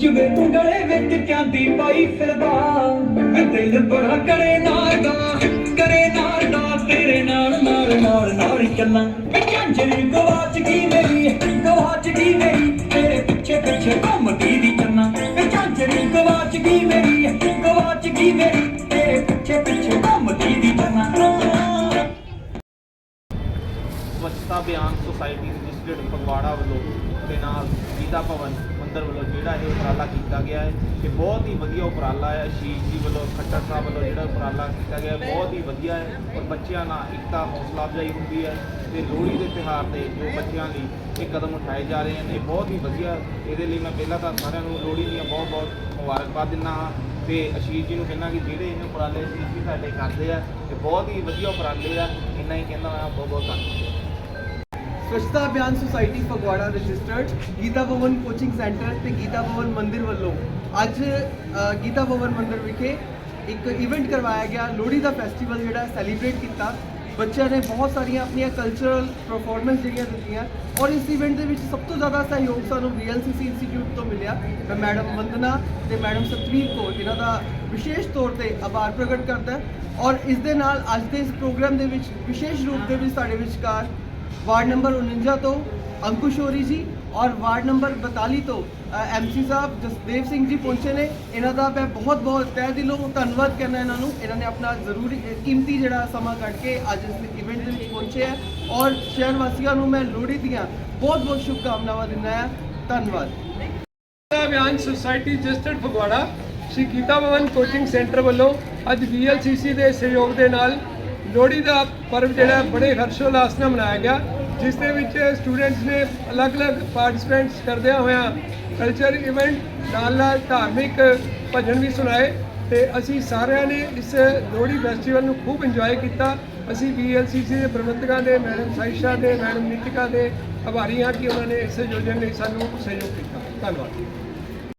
ਜੁਗੇ ਗਲੇ ਵਿੱਚ ਚਾਂਦੀ ਪਾਈ ਫਿਰਦਾ। ਮੈਂ ਦਿਲ ਬੜਾ ਕਰੇ ਨਾਰਦਾ ਕਰੇ ਨਾਰਦਾ, ਤੇਰੇ ਨਾਲ ਨਾਲ ਨਾਲ ਨਾਲ ਚੱਲਾਂ। ਮੈਂ ਝਾਂਜਰੀ ਗਵਾਚ ਗਈ ਮੇਰੀ ਗਵਾਚ ਗਈ ਮੇਰੀ? ਤੇਰੇ ਪਿੱਛੇ ਪਿੱਛੇ ਘੁੰਮਦੀ ਦੀ ਚੰਨਾ ਮੈਂ ਝਾਂਜਰੀ ਗਵਾਚ ਗਈ ਮੇਰੀ ਗਵਾਚ ਗਈ ਮੇਰੀ? ਤੇਰੇ ਪਿੱਛੇ ਪਿੱਛੇ ਘੁੰਮਦੀ ਦੀ ਚੰਨਾ ਸਵੱਛਤਾ ਅਭਿਆਨ ਸੁਸਾਇਟੀ ਰਜਿਸਟਰਡ ਫਗਵਾੜਾ ਵੱਲੋਂ ਤੇ ਨਾਲ ਗੀਤਾ ਭਵਨ। ਮੰਦਰ ਵੱਲੋਂ ਜਿਹੜਾ ਇਹ ਉਪਰਾਲਾ ਕੀਤਾ ਗਿਆ ਹੈ, ਇਹ ਬਹੁਤ ਹੀ ਵਧੀਆ ਉਪਰਾਲਾ ਹੈ। ਅਸ਼ੀਸ਼ ਜੀ ਵੱਲੋਂ, ਖੱਟਰ ਸਾਹਿਬ ਵੱਲੋਂ ਜਿਹੜਾ ਉਪਰਾਲਾ ਕੀਤਾ ਗਿਆ ਹੈ, ਬਹੁਤ ਹੀ ਵਧੀਆ ਹੈ ਔਰ ਬੱਚਿਆਂ ਨਾਲ ਇੱਕਤਾ ਹੌਸਲਾ ਅਫਜ਼ਾਈ ਹੁੰਦੀ ਹੈ ਤੇ ਲੋਹੜੀ ਦੇ ਤਿਉਹਾਰ ਤੇ ਜੋ ਬੱਚਿਆਂ ਲਈ ਇਹ ਕਦਮ ਉਠਾਏ ਜਾ ਰਹੇ ਹਨ ਇਹ ਬਹੁਤ ਹੀ ਵਧੀਆ। ਇਹਦੇ ਲਈ ਮੈਂ ਪਹਿਲਾਂ ਤਾਂ ਸਾਰਿਆਂ ਨੂੰ ਲੋਹੜੀ ਦੀਆਂ ਬਹੁਤ ਬਹੁਤ ਮੁਬਾਰਕਬਾਦ ਦਿੰਦਾ ਹਾਂ ਤੇ ਅਸ਼ੀਸ਼ ਜੀ ਨੂੰ ਕਹਿੰਦਾ ਕਿ ਜਿਹੜੇ ਇਹ ਉਪਰਾਲੇ ਅਸ਼ੀਸ਼ ਜੀ ਸਾਡੇ ਕਰਦੇ ਆ ਤੇ ਬਹੁਤ ਹੀ ਵਧੀਆ ਉਪਰਾਲੇ ਆ। ਇੰਨਾ ਹੀ ਕਹਿੰਦਾ ਮੈਂ ਬਹੁਤ ਬਹੁਤ ਧੰਨਵਾਦ। Swachhta Abhiyan society Phagwara registered Geeta Bhawan coaching centre ਤੇ ਗੀਤਾ ਭਵਨ ਮੰਦਿਰ ਵੱਲੋਂ ਅੱਜ ਗੀਤਾ ਭਵਨ ਮੰਦਿਰ ਵਿਖੇ ਇੱਕ ਇਵੈਂਟ ਕਰਵਾਇਆ ਗਿਆ ਲੋਹੜੀ ਦਾ ਫੈਸਟੀਵਲ ਜਿਹੜਾ ਸੈਲੀਬ੍ਰੇਟ ਕੀਤਾ ਬੱਚਿਆਂ ਨੇ ਬਹੁਤ ਸਾਰੀਆਂ ਆਪਣੀਆਂ ਕਲਚਰਲ ਪਰਫਾਰਮੈਂਸ ਜਿਹੜੀਆਂ ਦਿੱਤੀਆਂ ਔਰ ਇਸ ਇਵੈਂਟ ਦੇ ਵਿੱਚ ਸਭ ਤੋਂ ਜ਼ਿਆਦਾ ਸਹਿਯੋਗ ਸਾਨੂੰ VLCC ਇੰਸਟੀਚਿਊਟ ਤੋਂ ਮਿਲਿਆ ਮੈਂ ਮੈਡਮ ਵੰਦਨਾ ਤੇ ਮੈਡਮ ਸਤਵੀਰ ਕੌਰ ਇਹਨਾਂ ਦਾ ਵਿਸ਼ੇਸ਼ ਤੌਰ ਤੇ ਆਭਾਰ ਪ੍ਰਗਟ ਕਰਦਾ ਔਰ ਇਸ ਦੇ ਨਾਲ ਅੱਜ ਦੇ ਇਸ ਪ੍ਰੋਗਰਾਮ ਦੇ ਵਿੱਚ ਵਿਸ਼ੇਸ਼ ਰੂਪ ਦੇ ਵਿੱਚ ਸਾਡੇ ਵਿਚਕਾਰ ਵਾਰਡ ਨੰਬਰ 49 ਤੋਂ ਅੰਕੁਸ਼ ਹੋਰੀ ਜੀ ਔਰ ਵਾਰਡ ਨੰਬਰ 42 ਤੋਂ ਐਮਸੀ ਸਾਹਿਬ ਜਸਦੇਵ ਸਿੰਘ ਜੀ ਪਹੁੰਚੇ ਨੇ ਇਹਨਾਂ ਦਾ ਮੈਂ ਬਹੁਤ ਬਹੁਤ ਤਹਿ ਦਿਲੋਂ ਧੰਨਵਾਦ ਕਰਨਾ ਇਹਨਾਂ ਨੂੰ ਇਹਨਾਂ ਨੇ ਆਪਣਾ ਜ਼ਰੂਰੀ ਕੀਮਤੀ ਜਿਹੜਾ ਸਮਾਂ ਕੱਢ ਕੇ ਅੱਜ ਇਸ ਇਵੈਂਟ ਦੇ ਵਿੱਚ ਪਹੁੰਚੇ ਹੈ ਔਰ ਸ਼ਹਿਰ ਵਾਸੀਆਂ ਨੂੰ ਮੈਂ ਲੋਹੜੀ ਦੀਆਂ ਬਹੁਤ ਬਹੁਤ ਸ਼ੁਭਕਾਮਨਾਵਾਂ ਦਿੰਦਾ ਹਾਂ ਧੰਨਵਾਦ Abhiyan society registered Phagwara Shri Geeta Bhawan coaching centre ਵੱਲੋਂ ਅੱਜ VLCC ਦੇ ਸਹਿਯੋਗ ਦੇ ਨਾਲ ਲੋਹੜੀ ਦਾ ਪਰਵ ਜਿਹੜਾ ਬੜੇ ਹਰਸ਼ੋਲਾਸ ਨਾਲ ਮਨਾਇਆ ਗਿਆ, ਜਿਸ ਦੇ ਵਿੱਚ ਸਟੂਡੈਂਟਸ ਨੇ ਅਲੱਗ-ਅਲੱਗ ਪਾਰਟਿਸਿਪੈਂਟਸ ਕਰਦਿਆਂ ਹੋਇਆਂ ਕਲਚਰ ਇਵੈਂਟ ਨਾਲ ਨਾਲ ਧਾਰਮਿਕ ਭਜਨ ਵੀ ਸੁਣਾਏ ਤੇ ਅਸੀਂ ਸਾਰਿਆਂ ਨੇ ਇਸ ਲੋਹੜੀ ਫੈਸਟੀਵਲ ਨੂੰ ਖੂਬ ਇੰਜੋਏ ਕੀਤਾ। ਅਸੀਂ VLCC ਦੇ ਪ੍ਰਬੰਧਕਾਂ ਦੇ ਮੈਡਮ ਸਾਇਸ਼ਾ ਦੇ ਮੈਡਮ ਨਿਤਿਕਾ ਦੇ ਆਭਾਰੀ ਹਾਂ ਕਿ ਉਹਨਾਂ ਨੇ ਇਸ ਆਯੋਜਨ ਲਈ ਸਾਨੂੰ ਸਹਿਯੋਗ ਕੀਤਾ। ਧੰਨਵਾਦ।